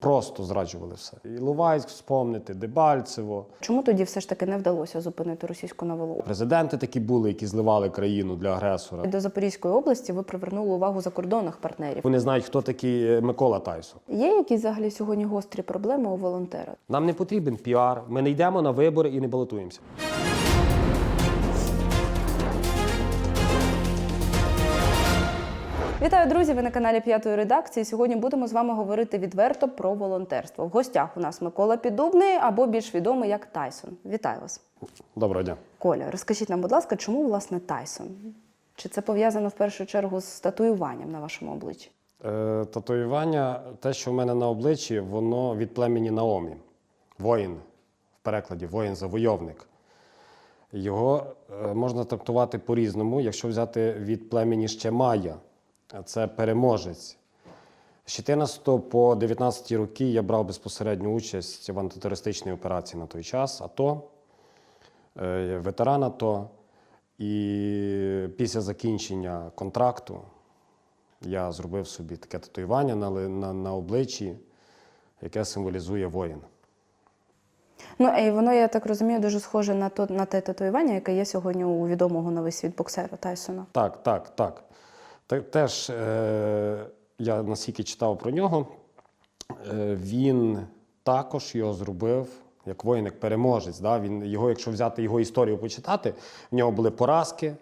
Просто зраджували все. І Лувайськ вспомнити, Дебальцево. Чому тоді все ж таки не вдалося зупинити російську навалу? Президенти такі були, які зливали країну для агресора. До Запорізької області ви привернули увагу закордонних партнерів. Вони знають, хто такий е, Микола Тайсон. Є якісь взагалі сьогодні гострі проблеми у волонтера? Нам не потрібен піар. Ми не йдемо на вибори і не балотуємося. Вітаю, друзі! Ви на каналі п'ятої редакції. Сьогодні будемо з вами говорити відверто про волонтерство. В гостях у нас Микола Піддубний або більш відомий як Тайсон. Вітаю вас, Доброго дня. Коля. Розкажіть нам, будь ласка, чому власне Тайсон? Чи це пов'язано в першу чергу з татуюванням на вашому обличчі? Е, татуювання, те, що в мене на обличчі, воно від племені Наомі. Воїн в перекладі, воїн-завойовник. Його е, можна трактувати по-різному, якщо взяти від племені ще Майя, це переможець. З 14 по 19 роки я брав безпосередню участь в антитерористичній операції на той час, АТО, е, ветеран АТО. І після закінчення контракту я зробив собі таке татуювання на, на, на обличчі, яке символізує воїн. Ну і воно, я так розумію, дуже схоже на то на те татуювання, яке є сьогодні у відомого на весь світ боксера Тайсона. Так, так, так. Те- Теж е, я наскільки читав про нього, е, він також його зробив як воїн, як переможець. Да? Він, його, якщо взяти його історію почитати, в нього були поразки.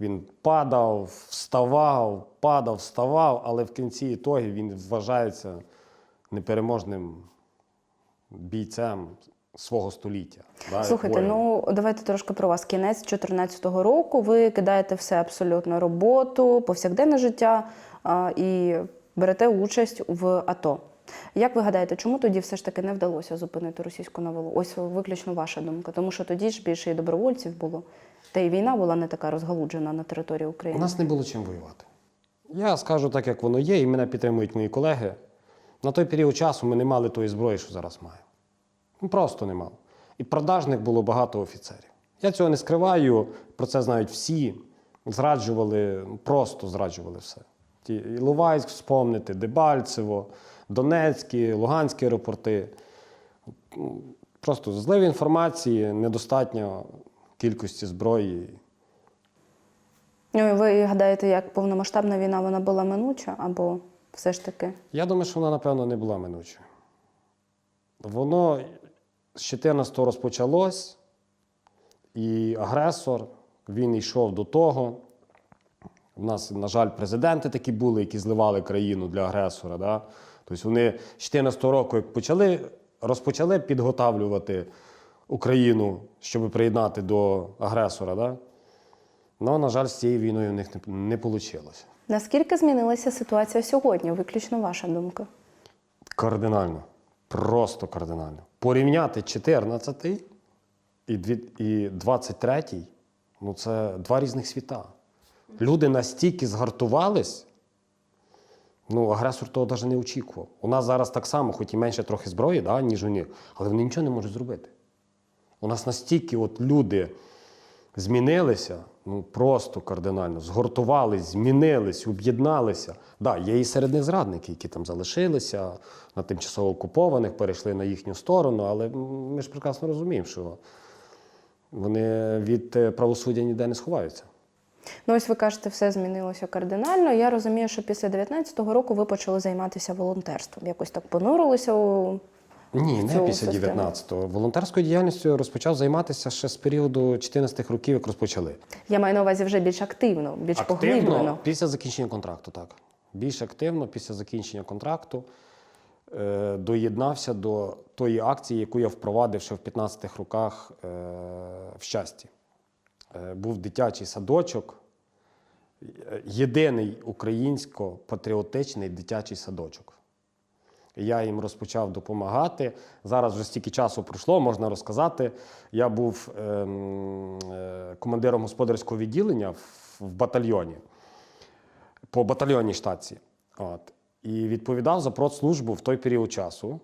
Він падав, вставав, падав, вставав, але в кінці ітоги він вважається непереможним бійцем свого століття. да, Слухайте, ну давайте трошки про вас. Кінець 2014 року. Ви кидаєте все абсолютно роботу, повсякденне життя а, і берете участь в АТО. Як ви гадаєте, чому тоді все ж таки не вдалося зупинити російську навалу? Ось виключно ваша думка, тому що тоді ж більше і добровольців було, та й війна була не така розгалуджена на території України. У нас не було чим воювати. Я скажу так, як воно є, і мене підтримують мої колеги. На той період часу ми не мали тої зброї, що зараз маємо. Ну, просто не мали. І продажних було багато офіцерів. Я цього не скриваю, про це знають всі. Зраджували, просто зраджували все. Ті, і Лувайськ вспомнити, Дебальцево, Донецькі, Луганські аеропорти. Просто злив інформації, недостатньо кількості зброї. Ну і ви гадаєте, як повномасштабна війна вона була минуча, або все ж таки? Я думаю, що вона, напевно, не була минучою. Воно з 14-го розпочалось, і агресор, він йшов до того. У нас, на жаль, президенти такі були, які зливали країну для агресора. Да? Тобто вони з 14-го року, як почали, розпочали підготавлювати Україну, щоб приєднати до агресора. Да? Ну, на жаль, з цією війною у них не, не вийшло. Наскільки змінилася ситуація сьогодні? Виключно ваша думка. Кардинально. Просто кардинально. Порівняти 14 і 23 ну це два різних світа. Люди настільки згартувались, ну, агресор того навіть не очікував. У нас зараз так само, хоч і менше трохи зброї, да, ніж у них, але вони нічого не можуть зробити. У нас настільки от люди змінилися, ну просто кардинально, згуртувались, змінились, об'єдналися. Да, є і серед них зрадники, які там залишилися на тимчасово окупованих, перейшли на їхню сторону, але ми ж прекрасно розуміємо, що вони від е, правосуддя ніде не сховаються. Ну, ось ви кажете, все змінилося кардинально. Я розумію, що після 19-го року ви почали займатися волонтерством. Якось так понурилися у Ні, не після 19-го. Волонтерською діяльністю розпочав займатися ще з періоду 14-х років, як розпочали. Я маю на увазі вже більш активно, більш поглиблено. після закінчення контракту, так. Більш активно після закінчення контракту е, доєднався до тої акції, яку я впровадив ще в 15-х роках е, в щасті. Е, був дитячий садочок, е, єдиний українсько-патріотичний дитячий садочок. Я їм розпочав допомагати. Зараз вже стільки часу пройшло, можна розказати. Я був ем, е, командиром господарського відділення в, в батальйоні по батальйонній штатці. От. І відповідав за продслужбу в той період часу.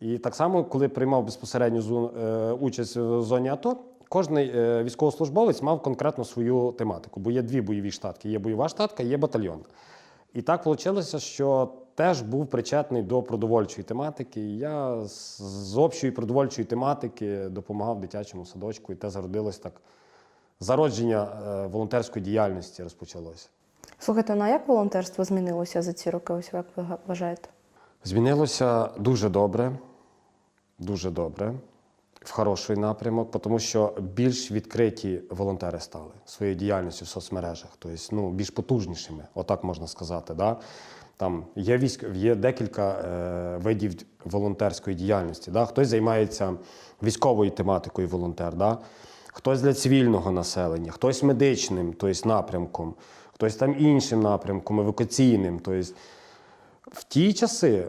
І так само, коли приймав безпосередню зу- е, участь в зоні АТО, кожен е, військовослужбовець мав конкретно свою тематику, бо є дві бойові штатки: є бойова штатка, є батальйон. І так вийшло, що теж був причетний до продовольчої тематики. І Я з, з общої продовольчої тематики допомагав дитячому садочку, і те зародилось так. Зародження е, волонтерської діяльності розпочалося. Слухайте, ну а як волонтерство змінилося за ці роки? Ось як ви вважаєте? Змінилося дуже добре, дуже добре, в хороший напрямок, тому що більш відкриті волонтери стали своєю діяльністю в соцмережах, тобто ну, більш потужнішими, отак можна сказати. Да? Там є, військ, є декілька е, видів волонтерської діяльності. Да? Хтось займається військовою тематикою волонтер, да? хтось для цивільного населення, хтось медичним, тобто напрямком, хтось там іншим напрямком, евакуаційним. Тобто в ті часи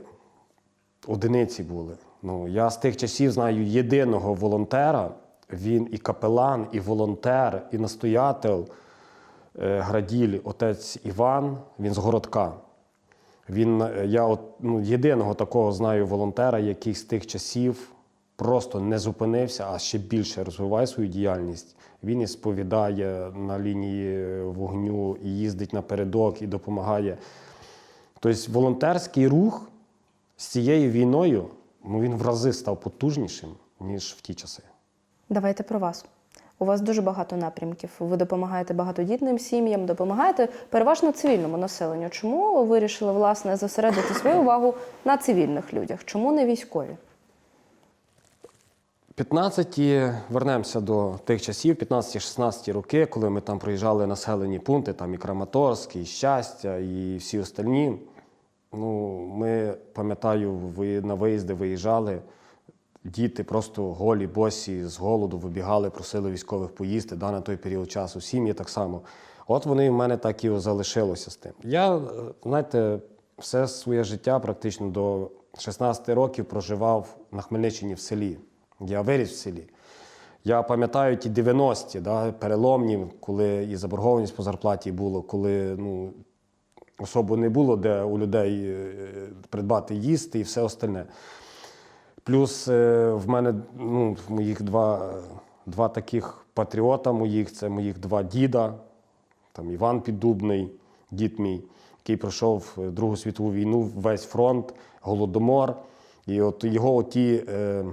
одиниці були. Ну, я з тих часів знаю єдиного волонтера. Він і капелан, і волонтер, і настоятель е, Граділь, отець Іван, він з городка. Він, е, я от, ну, єдиного такого знаю волонтера, який з тих часів просто не зупинився, а ще більше розвиває свою діяльність. Він і сповідає на лінії вогню, і їздить напередок, і допомагає. Тобто волонтерський рух з цією війною ну, він в рази став потужнішим, ніж в ті часи. Давайте про вас. У вас дуже багато напрямків. Ви допомагаєте багатодітним сім'ям, допомагаєте переважно цивільному населенню. Чому ви вирішили власне зосередити свою увагу на цивільних людях? Чому не військові? 15-ті, вернемося до тих часів, 15-16 роки, коли ми там проїжджали населені пункти, там і Краматорськ, і Щастя, і всі остальні. Ну, ми, пам'ятаю, ви на виїзди виїжджали, діти просто голі, босі, з голоду вибігали, просили військових поїсти да, на той період часу, сім'ї так само. От вони в мене так і залишилося з тим. Я, е, знаєте, все своє життя практично до 16 років проживав на Хмельниччині в селі. Я виріс в селі. Я пам'ятаю ті 90-ті, да, переломні, коли і заборгованість по зарплаті було, коли ну, особо не було, де у людей е, придбати їсти і все остальне. Плюс е, в мене ну, моїх два, два таких патріота моїх, це моїх два діда, там Іван Піддубний, дід мій, який пройшов е, Другу світову війну, весь фронт, голодомор. І от його ті е,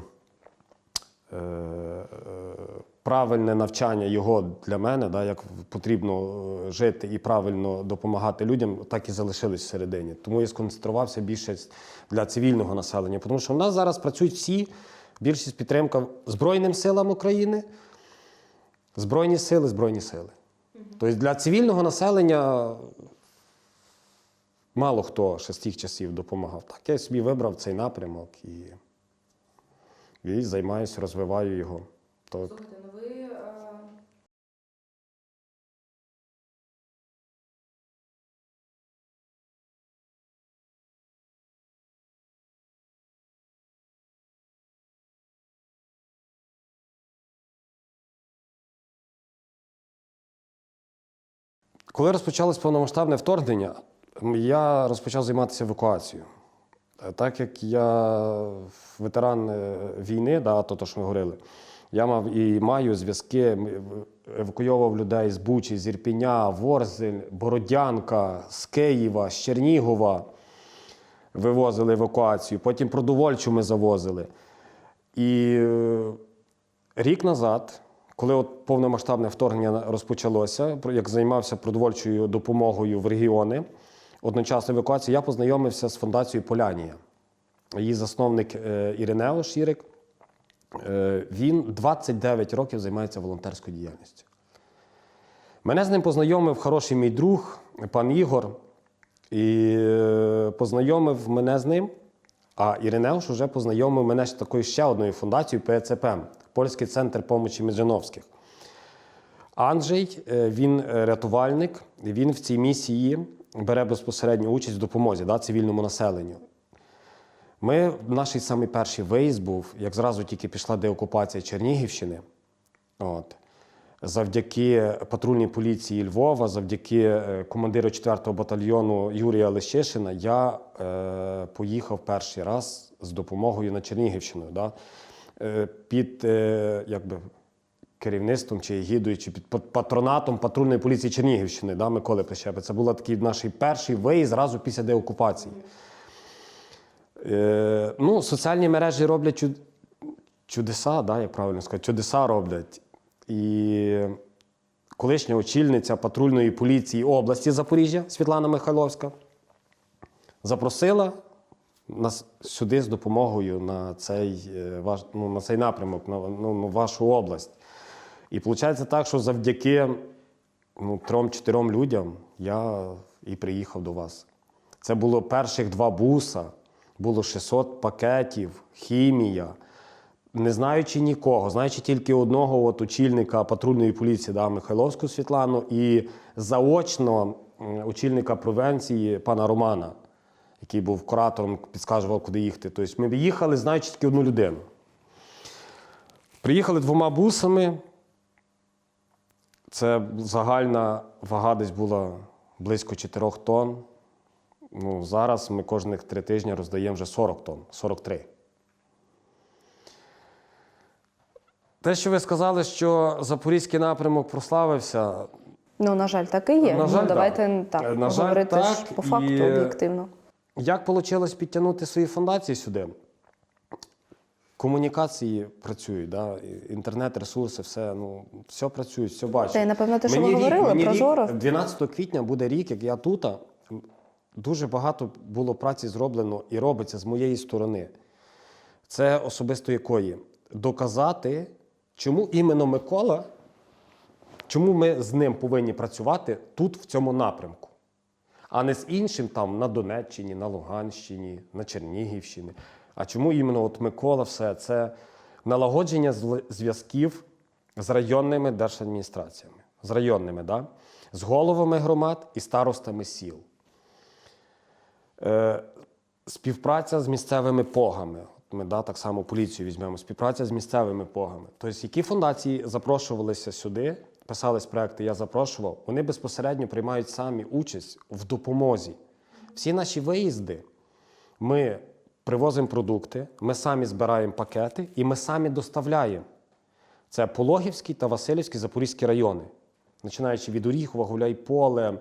е, е, правильне навчання його для мене, да, як потрібно е, жити і правильно допомагати людям, так і залишились всередині. Тому я сконцентрувався більше для цивільного населення. Тому що в нас зараз працюють всі, більшість підтримка Збройним силам України, Збройні сили, Збройні сили. Тобто для цивільного населення мало хто ще з тих часів допомагав. Так, я собі вибрав цей напрямок і, і займаюся, розвиваю його. То, Коли розпочалось повномасштабне вторгнення, я розпочав займатися евакуацією. Е, Так як я ветеран е, війни, да, то, то що ми говорили, я мав і маю зв'язки, евакуйовував людей з Бучі, з Ірпіня, Ворзель, Бородянка, з Києва, з Чернігова. Вивозили евакуацію, потім продовольчу ми завозили. І е, рік назад, коли от повномасштабне вторгнення розпочалося, як займався продовольчою допомогою в регіони, одночасно евакуації, я познайомився з фундацією Полянія. Її засновник е, Іринео Шірик. Е, Він 29 років займається волонтерською діяльністю. Мене з ним познайомив хороший мій друг, пан Ігор, і е, познайомив мене з ним. А Іринеуш вже познайомив мене з такою ще одною фундацією ПЦП Польський центр помочі Меджановських. Анджей, е, він е, рятувальник, він в цій місії бере безпосередню участь в допомозі да, цивільному населенню. Ми, наш самий перший виїзд був, як зразу тільки пішла деокупація Чернігівщини. От. Завдяки патрульній поліції Львова, завдяки е, командиру 4-го батальйону Юрія Лещишина, я е, поїхав перший раз з допомогою на Чернігівщину. Да? Е, під е, якби, керівництвом чи егідою, чи під патронатом патрульної поліції Чернігівщини, да, Миколи Плещепи. Це був такий наш перший виїзд зразу після деокупації. Е, ну, соціальні мережі роблять чуд... чудеса, да, як правильно сказати, чудеса роблять. І колишня очільниця патрульної поліції області Запоріжжя Світлана Михайловська запросила нас сюди з допомогою на цей, е, ну, на цей напрямок, на, ну, на вашу область. І виходить так, що завдяки ну, трьом-чотирьом людям я і приїхав до вас. Це було перших два буса, було 600 пакетів, хімія. Не знаючи нікого, знаючи тільки одного от, очільника патрульної поліції да, Михайловську Світлану і заочно очільника провенції пана Романа, який був куратором, підказував, куди їхати. Тобто ми їхали, знаючи тільки одну людину. Приїхали двома бусами. Це загальна вага десь була близько 4 тонн. Ну, зараз ми кожних три тижні роздаємо вже 40 тонн, 43. Те, що ви сказали, що запорізький напрямок прославився, Ну, на жаль, так і є. На жаль, ну, давайте да. так, Е, на жаль, говорити так, ж по факту і- об'єктивно. як вийшло підтягнути свої фундації сюди? Комунікації працюють, да? інтернет-ресурси, все, ну, все працює, все бачить. Та й, напевно, те, що ви рік- говорили, мені прозоро. Рік, 12 квітня буде рік, як я тут. Дуже багато було праці зроблено і робиться з моєї сторони. Це особисто якої? Доказати, чому іменно Микола, чому ми з ним повинні працювати тут, в цьому напрямку, а не з іншим там на Донеччині, на Луганщині, на Чернігівщині. А чому іменно от Микола все? Це налагодження зв'язків з районними держадміністраціями, з районними, да? з головами громад і старостами сіл. Е, співпраця з місцевими погами. Ми да, так само поліцію візьмемо. Співпраця з місцевими погами. Тобто, які фундації запрошувалися сюди, писались проекти, я запрошував, вони безпосередньо приймають самі участь в допомозі. Всі наші виїзди ми привозимо продукти, ми самі збираємо пакети і ми самі доставляємо. Це Пологівський та Васильівський Запорізькі райони, починаючи від Оріхова, Гуляйполе,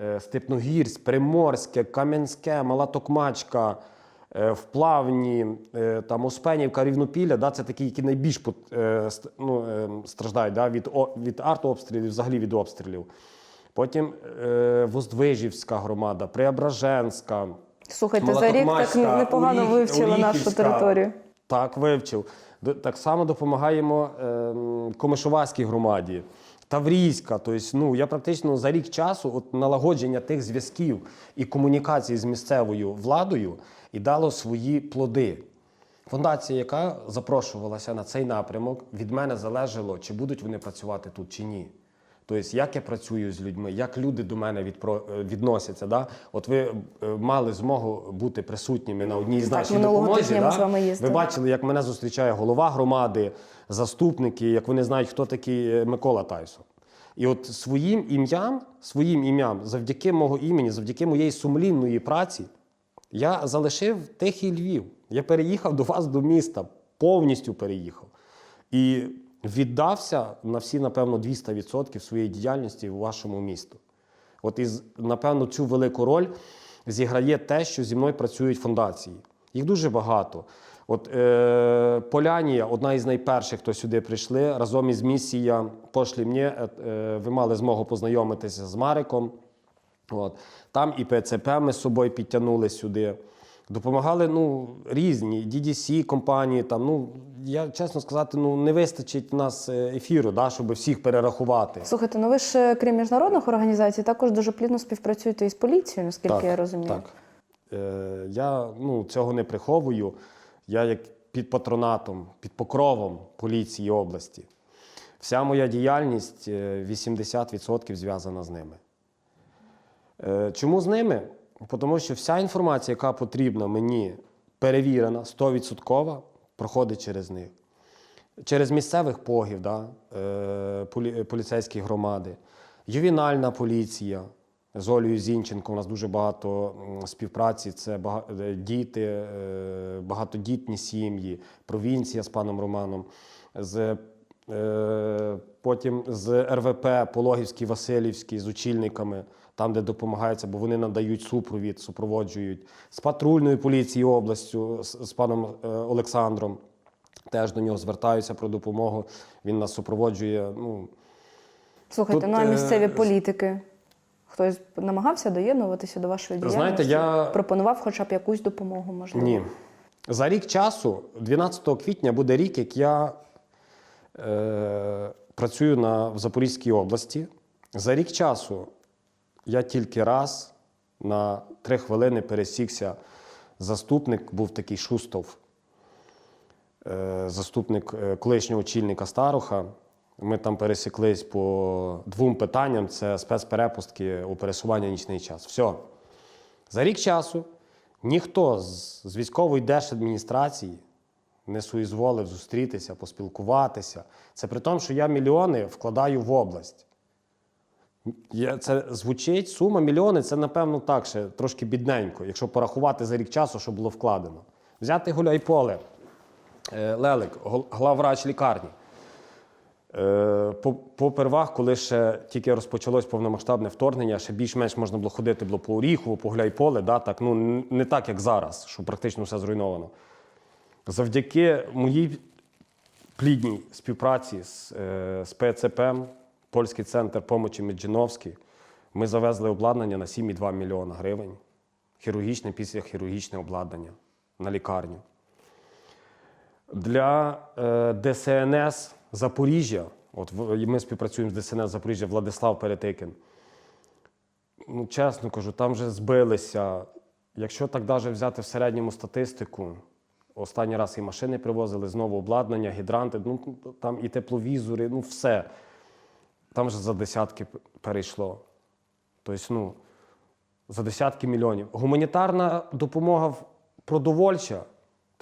е, Степногірськ, Приморське, Кам'янське, Мала Токмачка, е, Вплавні, е, там Успенівка, Рівнопілля. Да, це такі, які найбільш е, ну, страждають да, від, від артобстрілів, взагалі від обстрілів. Потім Воздвижівська громада, Преображенська. Слухайте, за рік так непогано Оріх- вивчили нашу територію. Так, вивчив. Так само допомагаємо ем, Комишувацькій громаді, Таврійська. Тобто, ну, я практично за рік часу от, налагодження тих зв'язків і комунікації з місцевою владою і дало свої плоди. Фундація, яка запрошувалася на цей напрямок, від мене залежало, чи будуть вони працювати тут, чи ні. Тобто, як я працюю з людьми, як люди до мене відпро- е, відносяться. Да? От ви е, мали змогу бути присутніми на одній з наших допомозі. ми да? з вами. Ви бачили, як мене зустрічає голова громади, заступники, як вони знають, хто такий е, Микола Тайсон. І от своїм ім'ям, своїм ім'ям, завдяки мого імені, завдяки моєї сумлінної праці, я залишив тихий Львів. Я переїхав до вас до міста, повністю переїхав. І віддався на всі, напевно, 200% своєї діяльності у вашому місту. От із, напевно, цю велику роль зіграє те, що зі мною працюють фундації. Їх дуже багато. От е, Полянія, одна із найперших, хто сюди прийшли, разом із місія «Пошлі мені, е, е, ви мали змогу познайомитися з Мариком. От. Там і ПЦП ми з собою підтягнули сюди. Допомагали ну, різні DDC компанії. Там, ну, я чесно сказати, ну, не вистачить нас е, ефіру, да, щоб всіх перерахувати. Слухайте, ну ви ж е, крім міжнародних організацій, також дуже плідно співпрацюєте із поліцією, наскільки я розумію. Так. Е, я ну, цього не приховую. Я як під патронатом, під покровом поліції області. Вся моя діяльність е, 80% зв'язана з ними. Е, Чому з ними? Тому що вся інформація, яка потрібна мені, перевірена, 100%, проходить через них. Через місцевих погів, да, е, полі- поліцейські громади, ювінальна поліція з Олею Зінченко. У нас дуже багато співпраці. Це е, діти, е, багатодітні сім'ї, провінція з паном Романом, з Потім з РВП Пологівський, Васильівський, з очільниками, там, де допомагаються, бо вони надають супровід, супроводжують. З патрульною поліцією областю, з, з паном е, Олександром. Теж до нього звертаються про допомогу. Він нас супроводжує. Ну, Слухайте, Тут, ну а е, місцеві з- політики? Хтось намагався доєднуватися до вашої діяльності? знаєте, я- Пропонував хоча б якусь допомогу, можливо? Ні. За рік часу, 12 квітня, буде рік, як я е, працюю на, в Запорізькій області. За рік часу я тільки раз на три хвилини пересікся. Заступник був такий Шустов, е, заступник е, колишнього очільника Старуха. Ми там пересіклись по двом питанням: це спецперепустки у пересування нічний час. Все. За рік часу ніхто з, військової держадміністрації не соізволив зустрітися, поспілкуватися. Це при тому, що я мільйони вкладаю в область. Це звучить, сума мільйони це, напевно, так ще трошки бідненько, якщо порахувати за рік часу, що було вкладено. Взяти Гуляйполе, е, Лелик, главврач лікарні. Е, по- Попервах, коли ще тільки розпочалось повномасштабне вторгнення, ще більш-менш можна було ходити було по Оріхову, по Гуляйполе, да, так, ну, не так, як зараз, що практично все зруйновано. Завдяки моїй плідній співпраці з, е, з ПЦПМ, Польський центр помочі Меджиновський, ми завезли обладнання на 7,2 мільйона гривень. Хірургічне після хірургічне обладнання на лікарню. Для е, ДСНС Запоріжжя, от ми співпрацюємо з ДСНС Запоріжжя Владислав Перетикин. Ну, чесно кажу, там вже збилися. Якщо так навіть взяти в середньому статистику, останній раз і машини привозили, знову обладнання, гідранти, ну там і тепловізори, ну все. Там вже за десятки перейшло. Тобто, ну, за десятки мільйонів. Гуманітарна допомога продовольча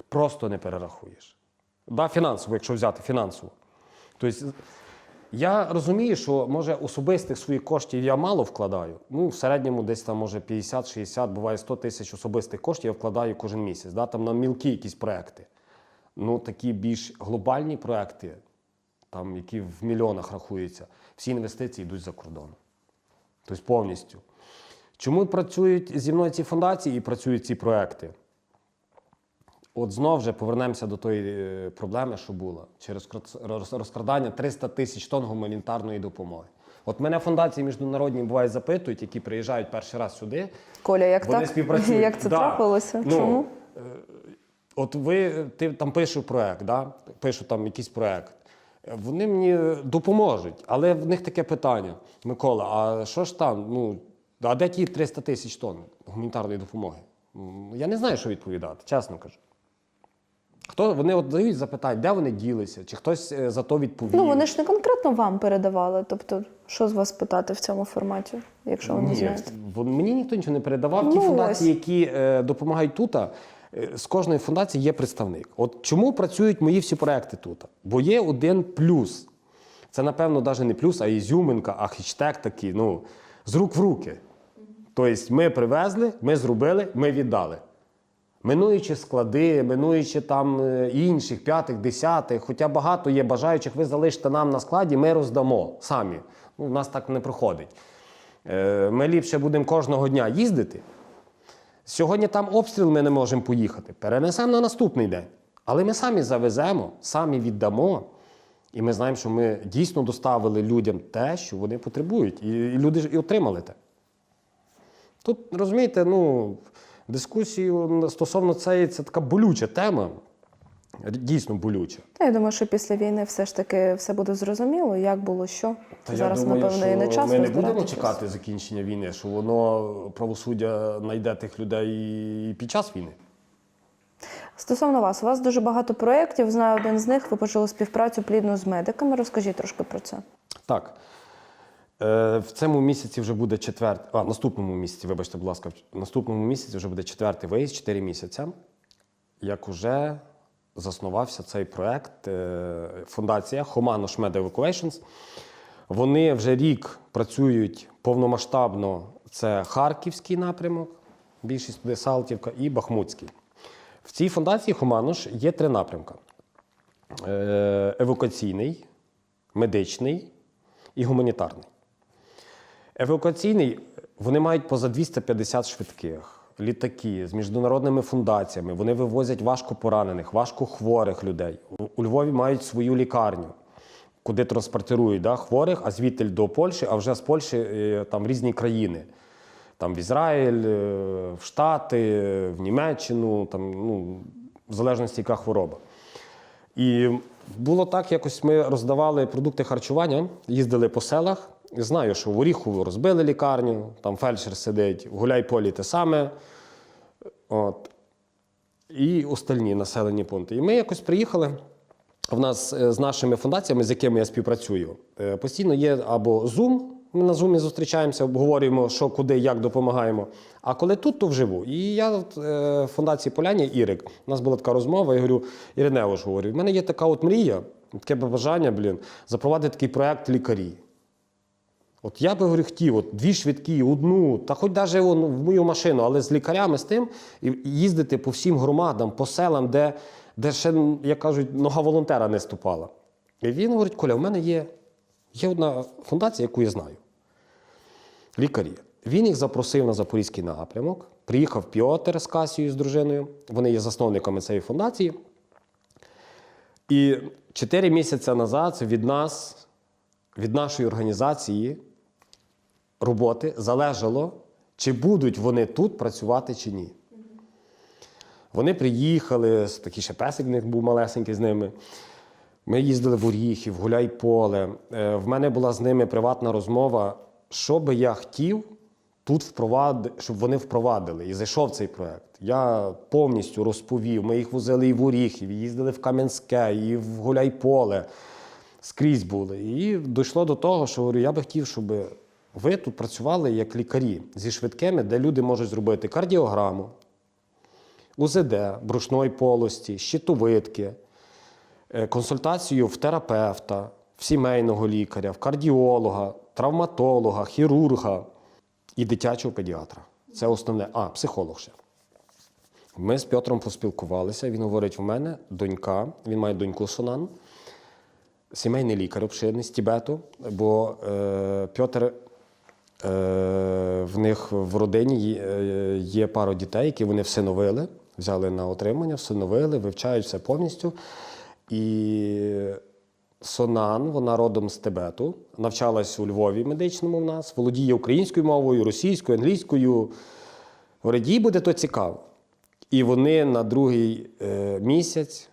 просто не перерахуєш. Да, фінансово, якщо взяти фінансово. Тобто, я розумію, що може особистих своїх коштів я мало вкладаю. Ну, в середньому десь там може 50-60, буває 100 тисяч особистих коштів я вкладаю кожен місяць. Да? Там на мілкі якісь проекти. Ну, такі більш глобальні проекти, там, які в мільйонах рахуються, всі інвестиції йдуть за кордон. Тобто повністю. Чому працюють зі мною ці фундації і працюють ці проекти? От знов вже повернемося до тої е, проблеми, що була через розкрадання 300 тисяч тонн гуманітарної допомоги. От мене фундації міжнародні буває запитують, які приїжджають перший раз сюди. Коля, як Вони так? співпрацюють. Як це Да. трапилося? Ну, Чому? е, От ви ти там пишу проект, да? пишу там якийсь проект. Вони мені допоможуть, але в них таке питання: Микола, а що ж там? Ну, а де ті 300 тисяч тонн гуманітарної допомоги? Я не знаю, що відповідати, чесно кажу. Хто вони от дають запитання, де вони ділися, чи хтось е, за то відповів? Ну вони ж не конкретно вам передавали. Тобто, що з вас питати в цьому форматі, якщо ви не знаєте? мені ніхто нічого не передавав. Ті Ну, фундації, ось. які е, допомагають тут, з кожної фундації є представник. От чому працюють мої всі проекти тут? Бо є один плюс. Це, напевно, навіть не плюс, а ізюминка, а хештег такий, ну, з рук в руки. Тобто ми привезли, ми зробили, ми віддали. Минуючи склади, минуючи там е, інших, п'ятих, десятих, хоча багато є бажаючих, ви залишите нам на складі, ми роздамо самі. Ну, у нас так не проходить. Е, Ми ліпше будемо кожного дня їздити. Сьогодні там обстріл ми не можемо поїхати. Перенесемо на наступний день. Але ми самі завеземо, самі віддамо. І ми знаємо, що ми дійсно доставили людям те, що вони потребують. І, люди ж і отримали те. Тут, розумієте, ну, дискусію стосовно цієї це така болюча тема. Дійсно болюча. Та я думаю, що після війни все ж таки все буде зрозуміло, як було що. Та Зараз, я думаю, напевно, що і не час ми не будемо чекати закінчення війни, що воно правосуддя знайде тих людей і під час війни. Стосовно вас, у вас дуже багато проєктів. Знаю один з них. Ви почали співпрацю плідну з медиками. Розкажіть трошки про це. Так. Е, в цьому місяці вже буде четвертий, а наступному місяці, вибачте, будь ласка, в наступному місяці вже буде четвертий виїзд, 4 місяці, як уже заснувався цей проект. е, Фундація Humanosh Med Evacuations. Вони вже рік працюють повномасштабно. Це Харківський напрямок, більшість туди Салтівка і Бахмутський. В цій фундації Хуманош є три напрямки: Е, евакуаційний, медичний і гуманітарний. Евакуаційний вони мають поза 250 швидких, літаки з міжнародними фундаціями. Вони вивозять важко поранених, важко хворих людей. У- Львові мають свою лікарню, куди транспортирують да, хворих, а звідти до Польщі, а вже з Польщі е, там різні країни. Там в Ізраїль, е, в Штати, в Німеччину, там, ну, в залежності, яка хвороба. І було так, якось ми роздавали продукти харчування, їздили по селах. Знаю, що в Оріхову розбили лікарню, там фельдшер сидить, в Гуляйполі те саме. От. І остальні населені пункти. І ми якось приїхали. В нас е, з нашими фундаціями, з якими я співпрацюю, е, постійно є або Zoom, ми на Zoom зустрічаємося, обговорюємо, що, куди, як допомагаємо. А коли тут, то вживу. І я е, в фундації Поляні Ірик, у нас була така розмова, я говорю, Іринео ж говорю, в мене є така от мрія, таке бажання, блін, запровадити такий проект лікарі. От я би говорю, хотів, от дві швидкі, одну, та хоч навіть он, в мою машину, але з лікарями, з тим, і їздити по всім громадам, по селам, де, де ще, як кажуть, нога волонтера не ступала. І він говорить: Коля, в мене є, є одна фундація, яку я знаю. Лікарі. Він їх запросив на запорізький напрямок. Приїхав Піотер з Касією з дружиною. Вони є засновниками цієї фундації. І чотири місяці назад від нас, від нашої організації роботи залежало, чи будуть вони тут працювати чи ні. Вони приїхали, такий ще песик них був малесенький з ними. Ми їздили в Оріхів, в Гуляйполе. Е, В мене була з ними приватна розмова, що би я хотів тут впровадити, щоб вони впровадили. І зайшов цей проект. Я повністю розповів. Ми їх возили і в Оріхів, і їздили в Кам'янське, і в Гуляйполе. Скрізь були. І дійшло до того, що говорю, я би хотів, щоб ви тут працювали як лікарі зі швидкими, де люди можуть зробити кардіограму, УЗД, брушної полості, щитовидки, е, консультацію в терапевта, в сімейного лікаря, в кардіолога, травматолога, хірурга і дитячого педіатра. Це основне. А, психолог ще. Ми з Петром поспілкувалися. Він говорить: у мене донька, він має доньку Сонан, сімейний лікар обширний з Тібету, бо е, Петр. Е, в них в родині є- е, пара дітей, які вони всиновили, взяли на отримання, всиновили, вивчають все повністю. І Сонан, вона родом з Тибету, навчалась у Львові медичному в нас, володіє українською мовою, російською, англійською. Їй буде то цікаво. І вони на другий е, місяць,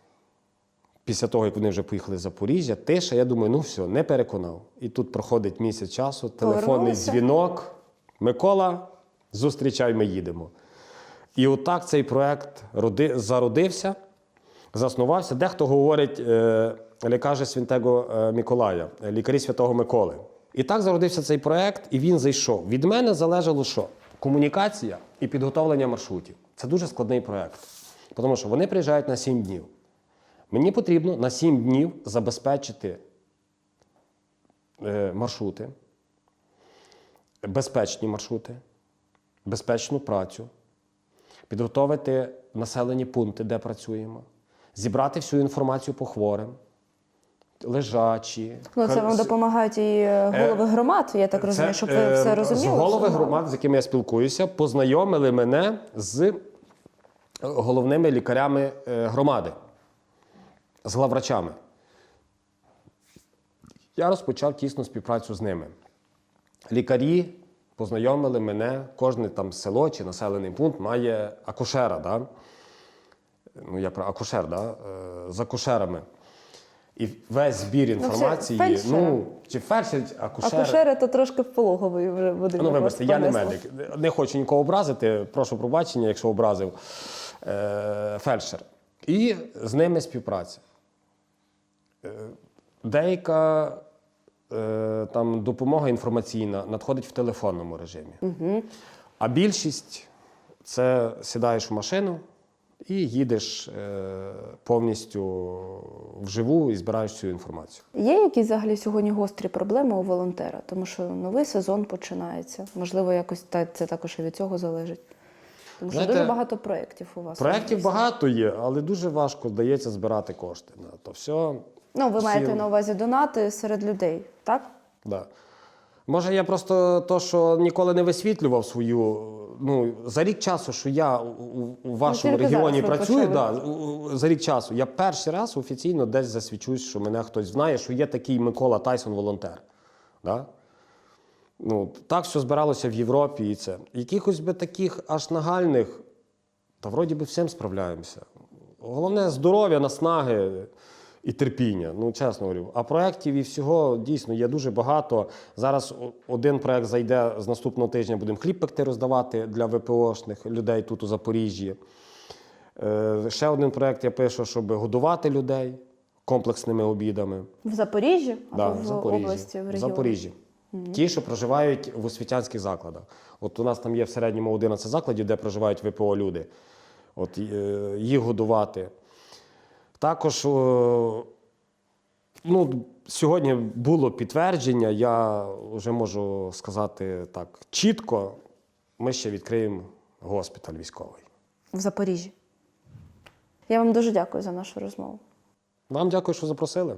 після того, як вони вже поїхали з Запоріжжя, тиша, я думаю, ну все, не переконав. І тут проходить місяць часу, телефонний дзвінок. Микола, зустрічай, ми їдемо. І отак цей проект роди, зародився, заснувався. Дехто говорить е, лікарі Святого е, Миколая, лікарі Святого Миколи. І так зародився цей проект, і він зайшов. Від мене залежало що? Комунікація і підготовлення маршрутів. Це дуже складний проект. Тому що вони приїжджають на 7 днів. Мені потрібно на 7 днів забезпечити е, маршрути, безпечні маршрути, безпечну працю, підготовити населені пункти, де працюємо, зібрати всю інформацію по хворим, лежачі. Ну, це вам допомагають і е, голови громад, я так розумію, щоб ви е, все розуміли. З голови громад, з якими я спілкуюся, познайомили мене з головними лікарями е, громади, з главврачами. Я розпочав тісну співпрацю з ними. Лікарі познайомили мене, кожне там село чи населений пункт має акушера. Да? Ну, я про акушер, да? е, з акушерами. І весь збір інформації, фельдшера. ну, чи фельдшер, акушер. Акушери то трошки в пологовий вже буде. Ну, вибачте, я не медик. Не хочу нікого образити. Прошу пробачення, якщо образив е, фельдшер. І з ними співпраця. Деяка е, там допомога інформаційна надходить в телефонному режимі. А більшість це сідаєш в машину і їдеш е, повністю вживу і збираєш цю інформацію. Є якісь взагалі сьогодні гострі проблеми у волонтера, тому що новий сезон починається. Можливо, якось це також і від цього залежить. Тому що Знаєте, дуже багато проєктів у вас. Проєктів багато є, але дуже важко вдається збирати кошти на то все. Ну, ви маєте на увазі донати серед людей, так? Да. Може, я просто то, що ніколи не висвітлював свою. Ну, за рік часу, що я у, у- у вашому тільки регіоні зараз ви працюю, почали. да, у- у- за рік часу, я перший раз офіційно десь засвідчусь, що мене хтось знає, що є такий Микола Тайсон волонтер. Да? Ну, так все збиралося в Європі і це. Якихось би таких аж нагальних, та вроді би всім справляємося. Головне здоров'я, наснаги і терпіння. Ну, чесно говорю. А проєктів і всього дійсно є дуже багато. Зараз один проєкт зайде з наступного тижня, будемо хліб пекти роздавати для ВПОшних людей тут у Запоріжжі. Е, ще один проєкт я пишу, щоб годувати людей комплексними обідами. В Запоріжжі або Да, в в Запоріжжі. області, в В? Запоріжжі. Ті, що проживають в освітянських закладах. От у нас там є в середньому 11 закладів, де проживають ВПО люди. От е, їх годувати. Також ну, сьогодні було підтвердження, я вже можу сказати так чітко, ми ще відкриємо госпіталь військовий. В Запоріжжі. Я вам дуже дякую за нашу розмову. Вам дякую, що запросили.